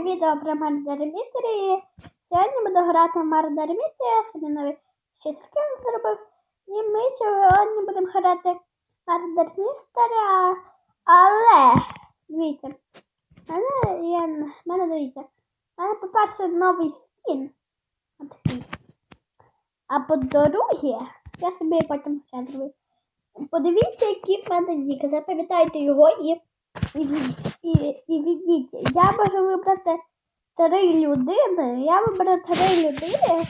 відео про Мардермітері. Сьогодні буду грати в Мардермітері, я собі новий ще скин зробив. І ми сьогодні будемо грати Мардермістері, але дивіться, мене в мене дивіться, в мене, по-перше, новий скін. А по-друге, я собі потім ще зроблю. Подивіться, які в мене діки. Запам'ятайте його і, і, і, і відійдіть. Я можу вибрати три людини. Я виберу три людини.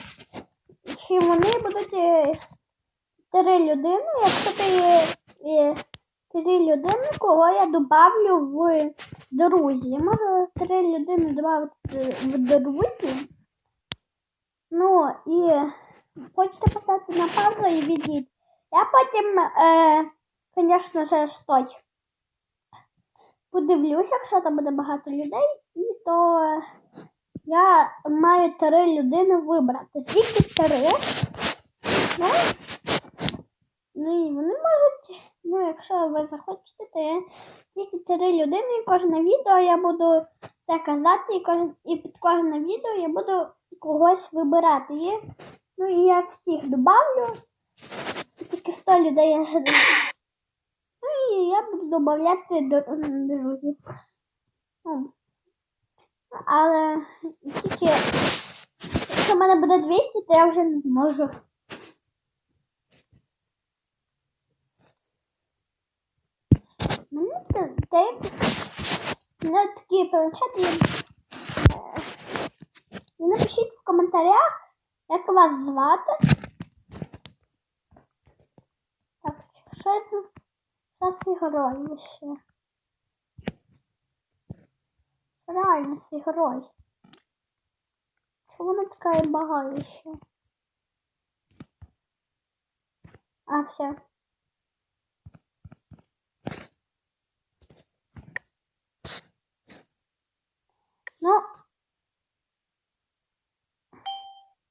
Чи вони будуть е, три людини, якщо ти е, три людини, кого я добавлю в друзі. Я можу три людини додати в друзі. Ну і хочете поставити на паузу і відійти. Я потім, е, звісно ж, стой. Подивлюся, якщо там буде багато людей, і то я маю три людини вибрати. Тільки три. Ну, ну і вони можуть, ну, якщо ви захочете, то я тільки три людини, і кожне відео я буду це казати, і, кожен, і під кожне відео я буду когось вибирати. І, ну і я всіх добавлю. Тільки 100 людей я і я буду додавати до друзів. Але тільки якщо в мене буде 200, то я вже не зможу. Мені мене такі планшети. Напишіть в коментарях, як вас звати. Так, що це? Герой ще? Реально це герой. Чому вона така багато ще? А, все. Ну,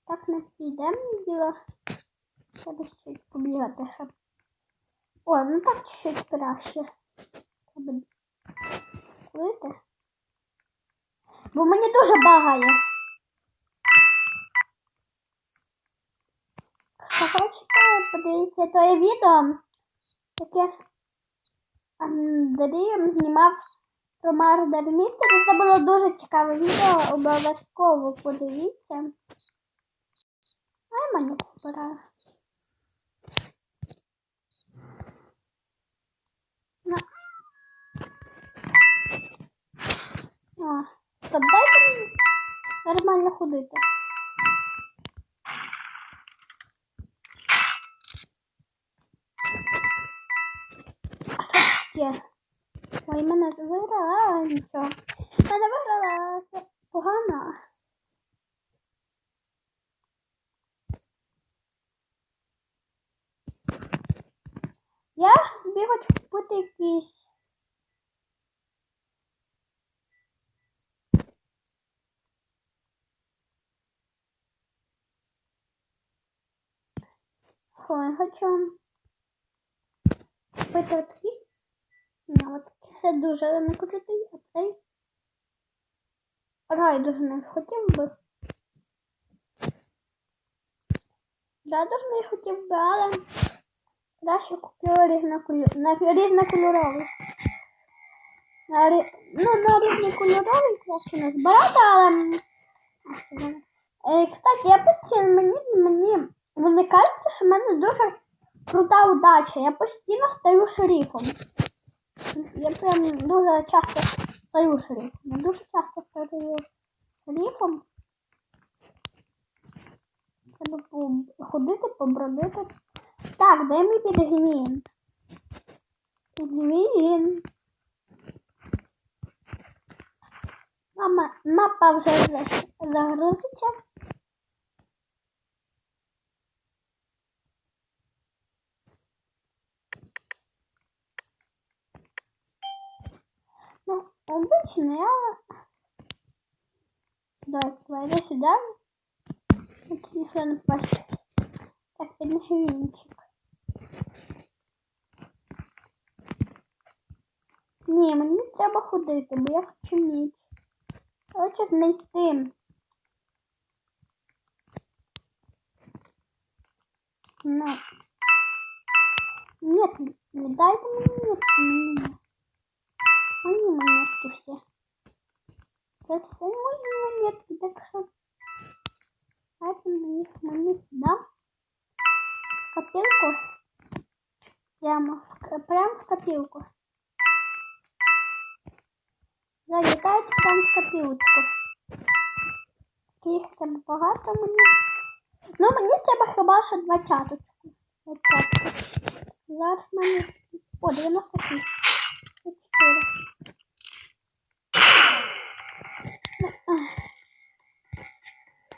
так не підемо діло. Треба щось побігати ще. О, ну так чуть краще. Плити. Бо мені дуже багає. Якщо хочете, подивіться твоє відео, яке з Андрієм знімав про Мардер Містері. Це було дуже цікаве відео, обов'язково подивіться. Ай, мене збирає. На. А, стоп, дайте мені нормально ходити. А таке? Ой, мене виграла, а нічого. Мене виграла, це погано. Я собі хочу купити якийсь. Я хочу купити отакий. Ну, от це дуже не крутий, а цей. Рай дуже не хотів би. Да, дуже не хотів би, але краще куплю різнокольоровий. На, рі... Ну, на різнокольоровий краще не збирати, але... Е, кстати, я постійно мені, мені виникає, що в мене дуже крута удача. Я постійно стаю шерифом. Я прям дуже часто стаю шерифом. Я дуже часто стаю шерифом. Треба ходити, побродити. Так, де мій підгін? Підгін. Мама, мапа вже загрузиться. Ну, обычно я... Давай, давай, сюда. Это не на пасть. Так, піднахилінчик. Ні, мені треба ходити, бо я хочу міць. От хочу знайти. Ну. Нет, не дайте мне монетки, мне. Мои монетки все. Это все мои монетки, так. Дайте мне их монетки, да? В копилку. Прямо, прямо в копилку. Залітайте прямо в копилочку. Їх треба багато мені. Ну, мені треба хіба що двадцяточку. Зараз в мене. О, 96. 4.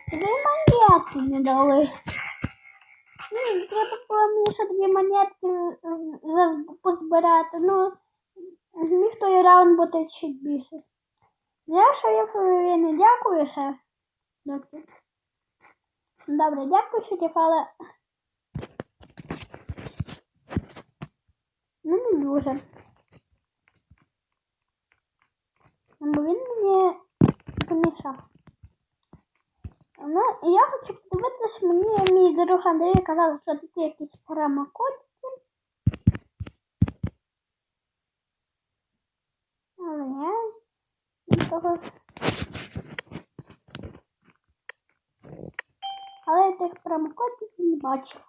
Дві монетки не дали. Ну, треба було ще дві монетки позбирати. Ну, зміг той раунд бути чуть більше. Я шерифові не дякую ще. Доктор. Добре, дякую, шериф, але... Ну, не дуже. Ну, Бо він мені помішав. Ну, я хочу подивитися, мені мій друг Андрій казав, що тут якісь промокодики. Але я нікого. Але я тих промокодиків не бачив.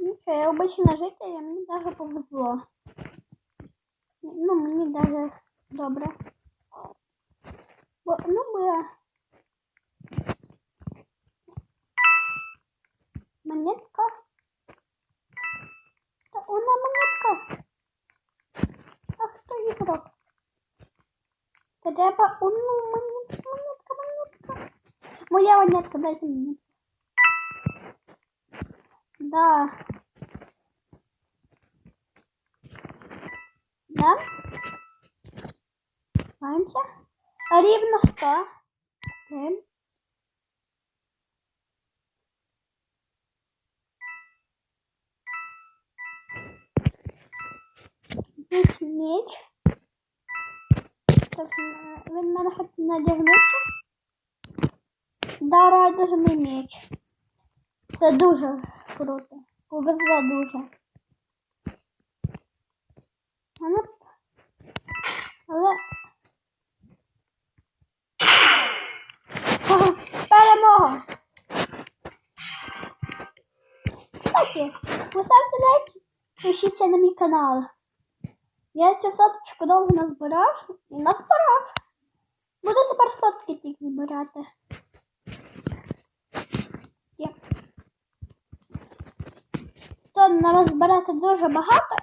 Нічого, я обична житель, мені даже повезло. Ну, мені даже добре. Бо, ну, бо я... Монетка. Та вона монетка. А хто ігрок? Треба одну монетку, монетка, монетка. Моя монетка, дайте мені. Да. Да? Маємося? Рівно 100. Три. Здесь меч. Так, він мене хоч надягнувся. Да, радужний меч. Це дуже круто. Повезло дуже. Але... Але... Ага, Перемога! Кстати, поставте лайк, пишіться на мій канал. Я цю соточку довго назбирав і назбирав. Буду тепер сотки тільки збирати. Є. То треба збирати дуже багато.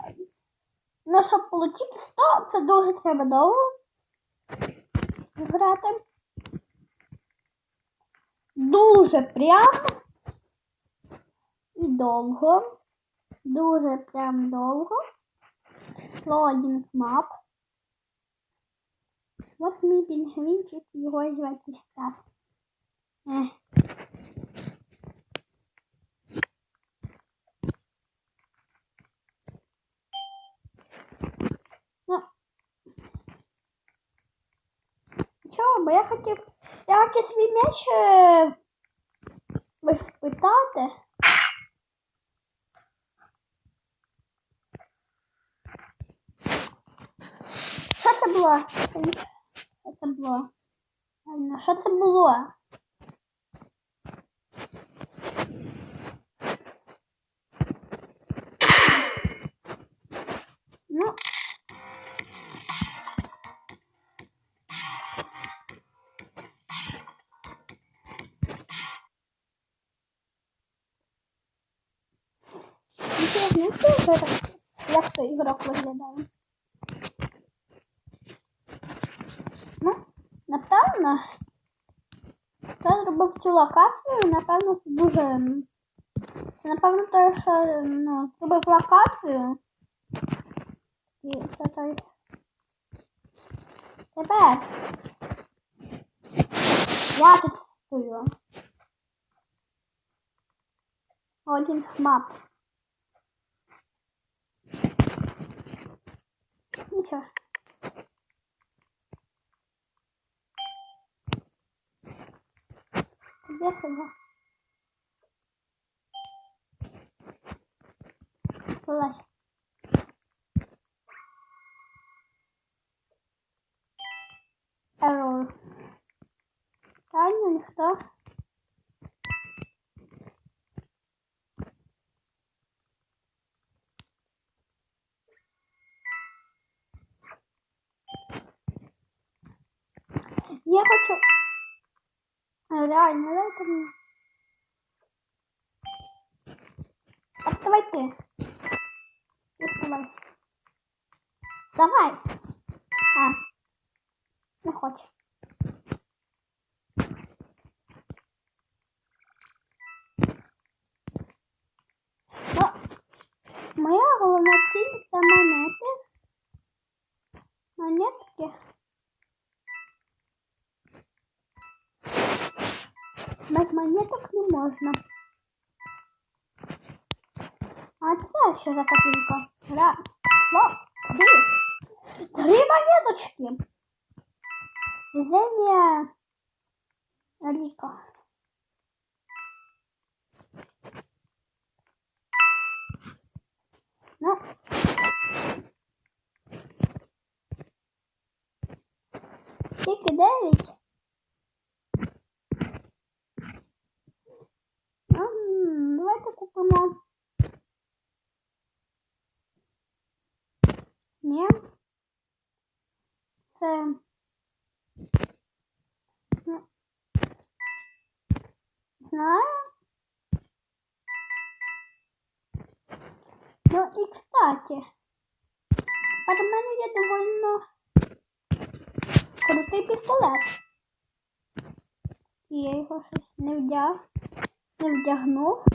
Ну, щоб отримати 100, це дуже треба довго збирати. Дуже прямо і довго. Дуже прям довго. Логін мап. От мій пінгвінчик, його звати Стас. Ех. Ну. Бо я хотів. Я хотів свій м'яч е, виспитати. Що це було? Що це було? Ладно, Що це? Ну. Інтересно, що це так? Як той ігрок виглядає? Ну, напевно, хто зробив цю локацію, напевно, це дуже. Це, напевно, той, що ну, зробив локацію. І це той. Тепер. Я тут стою. Один мап. Нічого. Сюди. Вилазь. Ерор. Таня, ніхто. Я хочу... А, Реально, дайте мені. Доставай ты. Доставай. Давай. А. Не хочешь. Ну, моя головна ціль це монети. Можна. А це що за копійка? Раз, два, три. Три монеточки. Везение Рика. Ну. Тільки дев'ять. Це. Ну. Знаю. Ну і кстати, в мене є довольно крутий пістолет. Я його щось не вдяг, не вдягнув.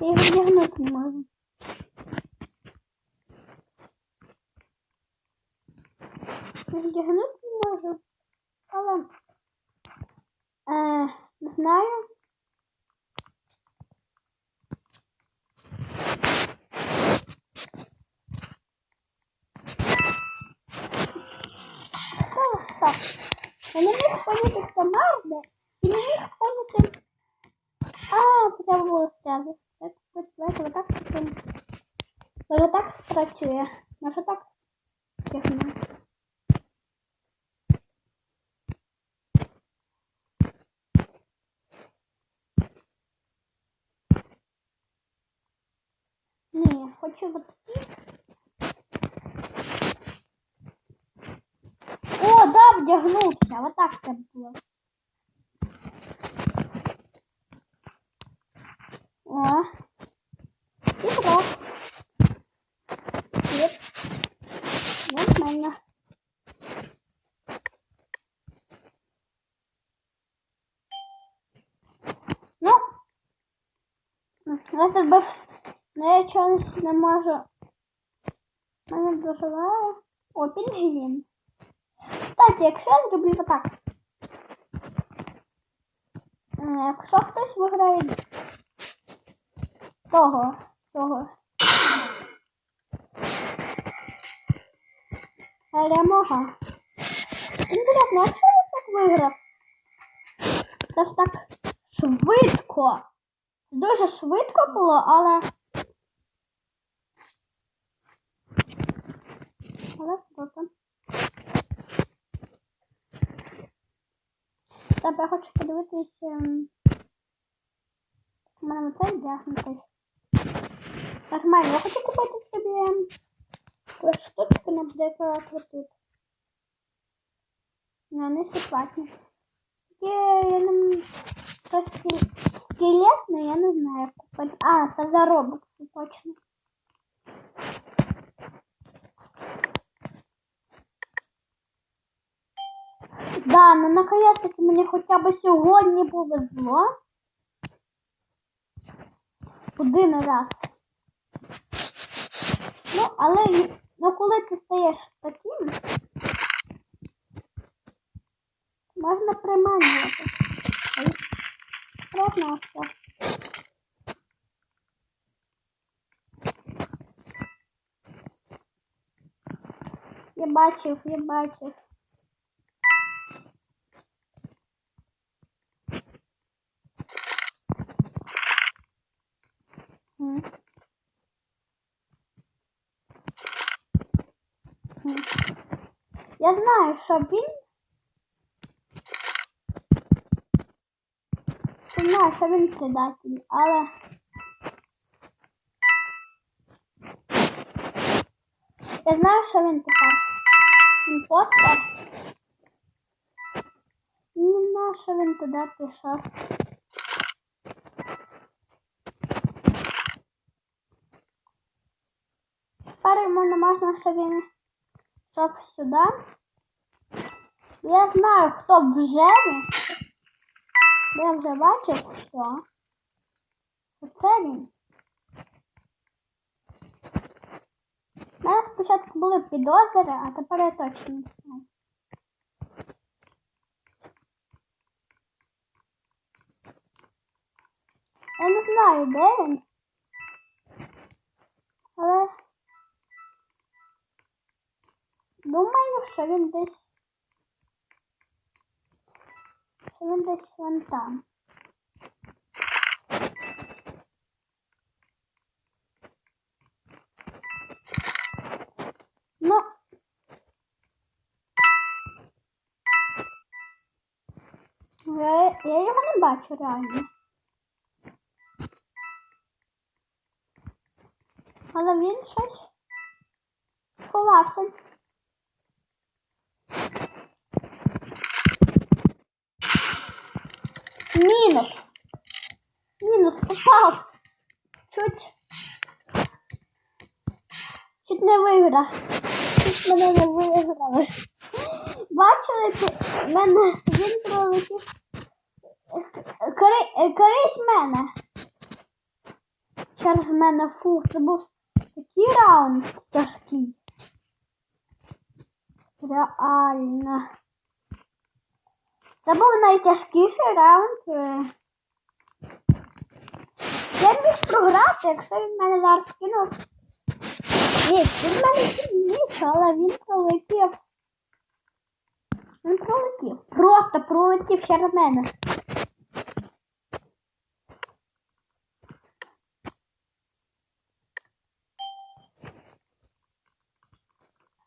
Я його вдягнути не можу. Я вдягнути не можу. Але е, не знаю. Ну, стоп. Я не міг поняти команди і не міг поняти. А, треба було сказати. Так, ось, давайте отак спробуємо. Може так спрацює. Може так тягне. Ні, хочу вот такі. О, да, вдягнувся. Вот так це було. О. І так. Є. Нормально. Ну, я тебе Ну, я чогось не можу. Мене доживає. О, пінгвін. Кстати, якщо я зроблю отак. Е, Якщо хтось виграє того, того. Перемога. Інтересно, а що я так виграв? Це ж так швидко. Дуже швидко було, але. Але круто. Так, я хочу подивитися. ем, У мене це вдягнутий. Нормально, я хочу купити таку штучку на буде тут. Не, не все платні. Я не... Це скелет, скелетне, я не знаю, як купити. А, це заробок, точно. Да, ну наконец-таки мені хоча б сьогодні повезло. Один раз. Ну, але ну, коли ти стаєш таким, можна приманювати. Страшно що. Я бачив, я бачив. Я знаю, що він. Я знаю, що він предатель, але. Я знаю, що він тепер. Імпостер. Не знаю, що він туди пішов. Тепер йому не можна, що він пішов сюди. Я знаю, хто вже він. Я вже бачив, що. Оце він. У мене спочатку були підозри, а тепер я точно Що він десь. Що він десь вон там. Ну. Я, я його не бачу реально. Але він щось сховався. Мінус. Мінус попав. Чуть. Чуть не виграв. Чуть мене не виграли. Бачили, мене він пролетів. Кори, корись мене. Через мене фу, це був такий раунд тяжкий. Реально. Це був найтяжкіший раунд. Я міг програти, якщо він мене зараз кинув. Ні, він мене підніс, але він пролетів. Він пролетів. Просто пролетів через мене.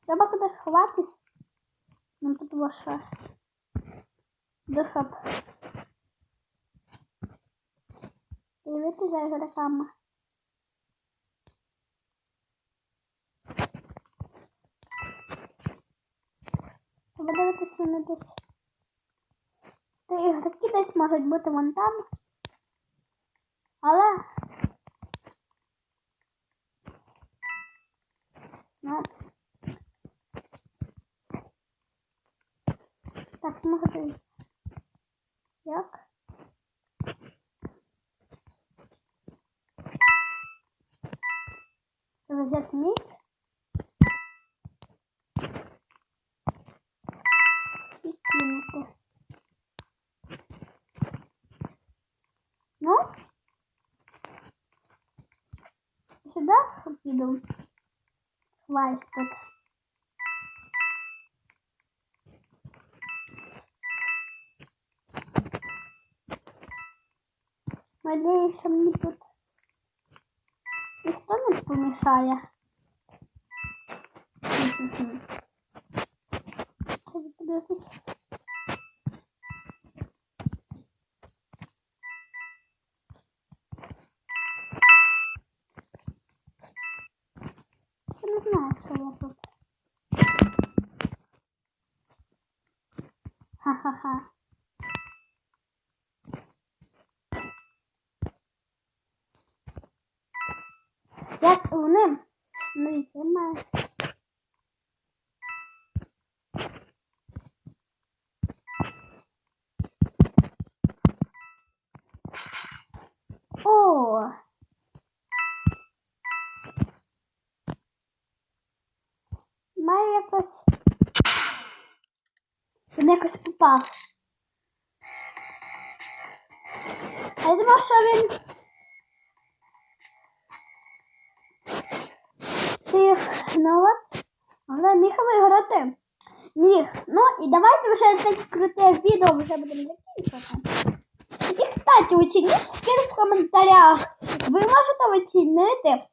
Треба куди сховатись. Ну тут ваша дихап. Дивіться за ігроками. Треба дивитись мене десь. Та ігроки десь можуть бути вон там. Але. Ну. Дивитися. Як? Треба взяти міг. І. Ну? Сюди піду. Хвайсь. Надеюсь, мені тут ніхто не помішає. Треба. Я не знаю, що я тут. Ха-ха-ха. Як вони? Дивіться, я маю. О! Маю якось. Попав. А я думав, що він Тих, ну от, але міг виграти. Міг. Ну і давайте вже це круте відео вже будемо закінчувати. І, кстати, оцініть в коментарях. Ви можете оцінити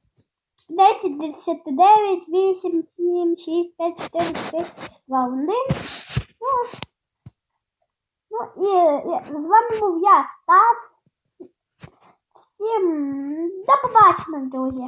10, 59, 8, 7, 6, 5, 4, 3, 2, 1. Ну, ну і, і з вами був я, Стас. Всім до побачення, друзі.